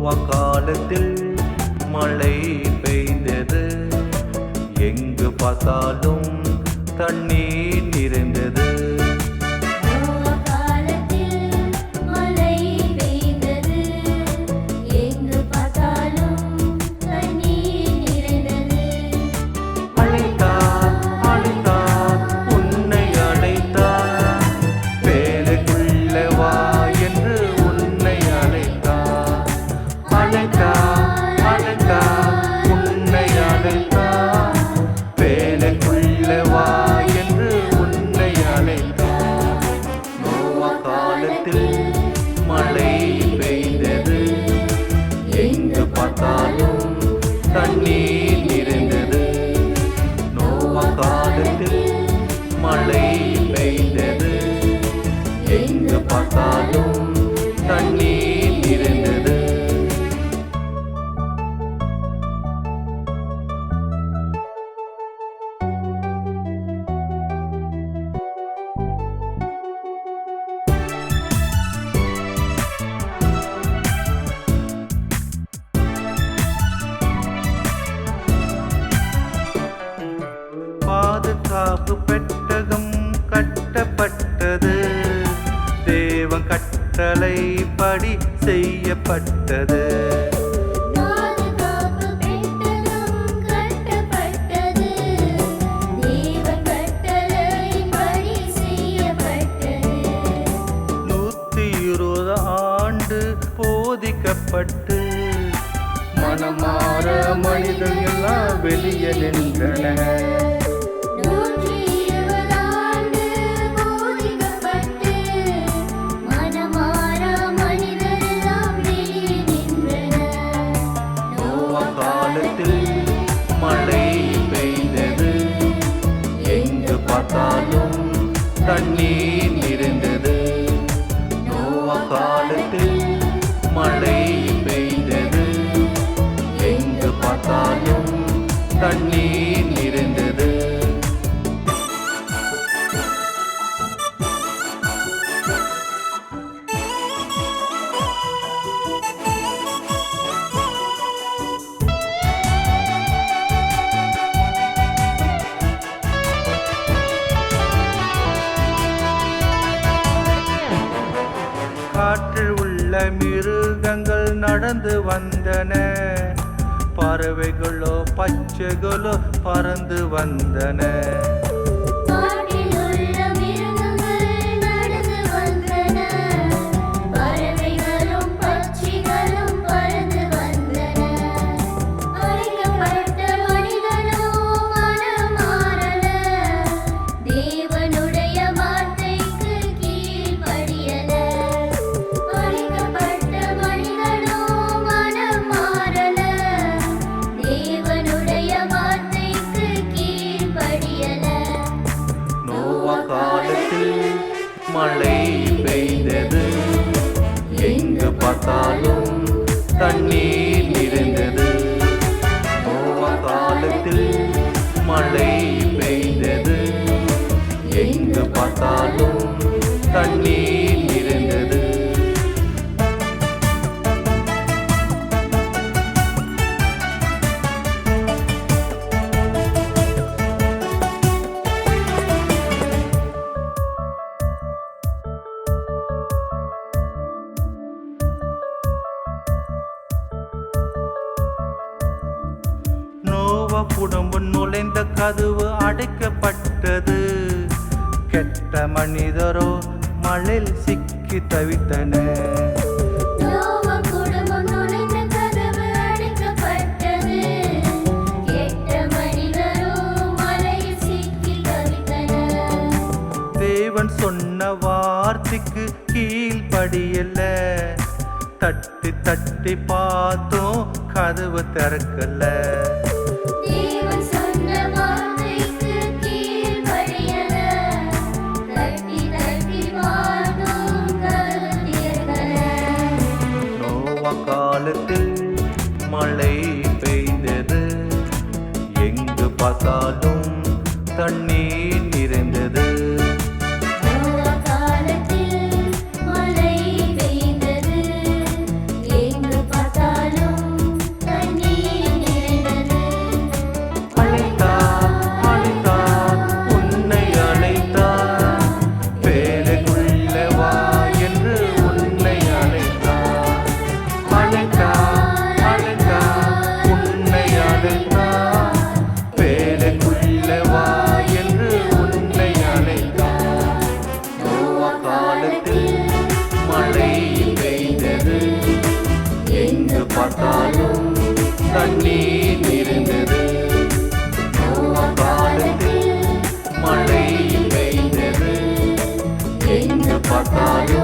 காலத்தில் மழை பெய்தது. எங்கு பார்த்தாலும் தண்ணீர் வாக்கு பெற்றதும் கட்டப்பட்டது. தேவன் கட்டளை படி செய்யப்பட்டது. போதிக்கப்பட்டு மனமாற மனிதன் எல்லாம் வெளியே நின்றன பார்த்தாலும் தண்ணீர் இருந்தது காற்றில் உள்ள மிருகங்கள் நடந்து வந்தன. பறவைகளோ பச்சைகளோ பறந்து வந்தன. மழை பெய்தது. எங்கு பார்த்தாலும் தண்ணீர் நிறைந்தது. காலத்தில் மழை குடும்பம் நுழைந்த கதவு அடைக்கப்பட்டது. கெட்ட மனிதரோ மழையில் சிக்கி தவித்தன. தேவன் சொன்ன வார்த்தைக்கு கீழ்படியல தட்டி தட்டி பார்த்தோம் கதவு திறக்கல. பார்த்தாலும் தண்ணி பார்த்தாலும் தண்ணீர் இருந்தது நோவா காலத்தில் மழை பெய்தது. எங்கு பார்த்தாலும்